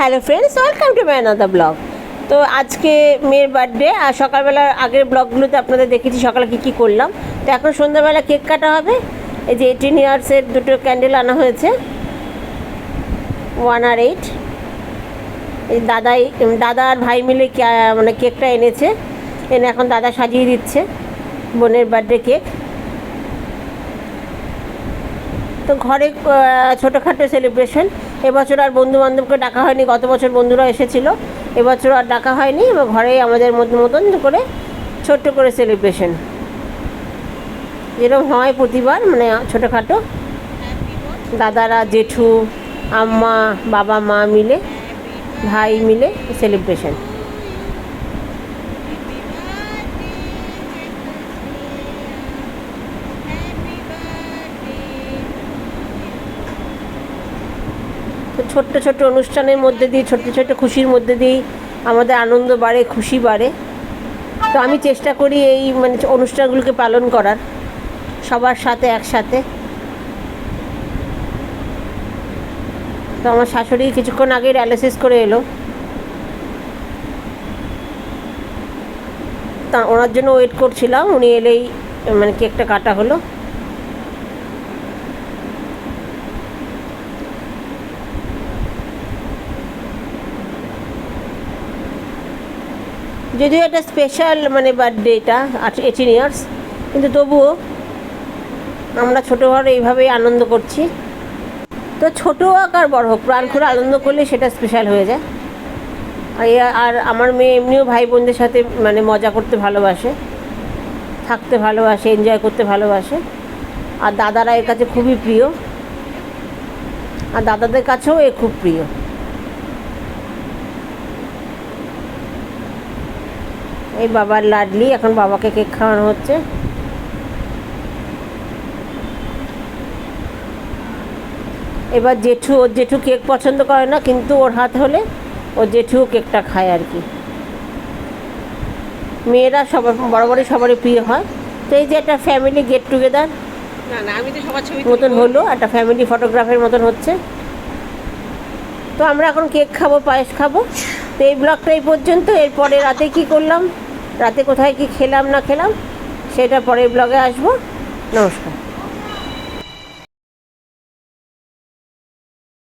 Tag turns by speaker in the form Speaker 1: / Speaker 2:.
Speaker 1: Hello friends welcome to my another blog তো আজকে মেয়ের বার্থডে আর সকালবেলার আগের ব্লগগুলোতে আপনাদের দেখেছি সকালে কী কী করলাম। তো এখন সন্ধ্যাবেলা কেক কাটা হবে। এই যে এইটিন ইয়ার্সের দুটো ক্যান্ডেল আনা হয়েছে। ওয়ান আর এইট এই দাদাই দাদা আর ভাই মিলে মানে কেকটা এনেছে। এনে এখন দাদা সাজিয়ে দিচ্ছে বোনের বার্থডে কেক। তো ঘরে ছোটোখাটো সেলিব্রেশন এবছর আর বন্ধু বান্ধবকে ডাকা হয়নি, গত বছর বন্ধুরা এসেছিল, এবছর আর ডাকা হয়নি, এবার ঘরেই আমাদের মধ্যে মতন করে ছোট্ট করে সেলিব্রেশন যেরকম হয় প্রতিবার মানে ছোটোখাটো। দাদারা, জেঠু, আম্মা বাবা মা মিলে, ভাই মিলে সেলিব্রেশন তো ছোট্ট ছোট্ট অনুষ্ঠানের মধ্যে দিয়ে ছোট্ট ছোট্ট খুশির মধ্যে দিয়েই আমাদের আনন্দ বাড়ে, খুশি বাড়ে। তো আমি চেষ্টা করি এই মানে অনুষ্ঠানগুলোকে পালন করার, সবার সাথে একসাথে। তো আমার শাশুড়ি কিছুক্ষণ আগে ডায়ালিসিস করে এলো। তা ওনার জন্য ওয়েট করছিলাম, উনি এলেই মানে কেকটা কাটা হলো। যদিও এটা স্পেশাল মানে বার্থডে এটা এইটিন ইয়ার্স কিন্তু তবুও আমরা ছোটো ঘরে এইভাবেই আনন্দ করছি। তো ছোটো হোক আর বড় হোক, প্রাণ করে আনন্দ করলে সেটা স্পেশাল হয়ে যায়। আর আর আমার মেয়ে এমনিও ভাই বোনদের সাথে মানে মজা করতে ভালোবাসে, থাকতে ভালোবাসে এনজয় করতে ভালোবাসে। আর দাদারা এর কাছে খুবই প্রিয়। আর দাদাদের কাছেও এ খুব প্রিয়। এই বাবার লাডলি এখন বাবাকে কেক খাওয়ানো হচ্ছে। এবার জেঠু ওর জেঠু কেক পছন্দ করে না কিন্তু ওর হাত হলে ওর জেঠুও কেকটা খায় আর কি। মেয়েরা সবার বরাবরই সবারই প্রিয় হয়। তো এই যে একটা ফ্যামিলি গেট টুগেদার
Speaker 2: না না আমি তো সবার ছবি
Speaker 1: মতন হলো একটা ফ্যামিলি ফটোগ্রাফের মতন হচ্ছে। তো আমরা এখন কেক খাব পায়েস খাব। তো এই ব্লগটা এই পর্যন্ত এরপরে রাতে কি করলাম? রাতে কোথায় কি খেলাম না খেলাম সেটা পরের ব্লগে আসব। নমস্কার।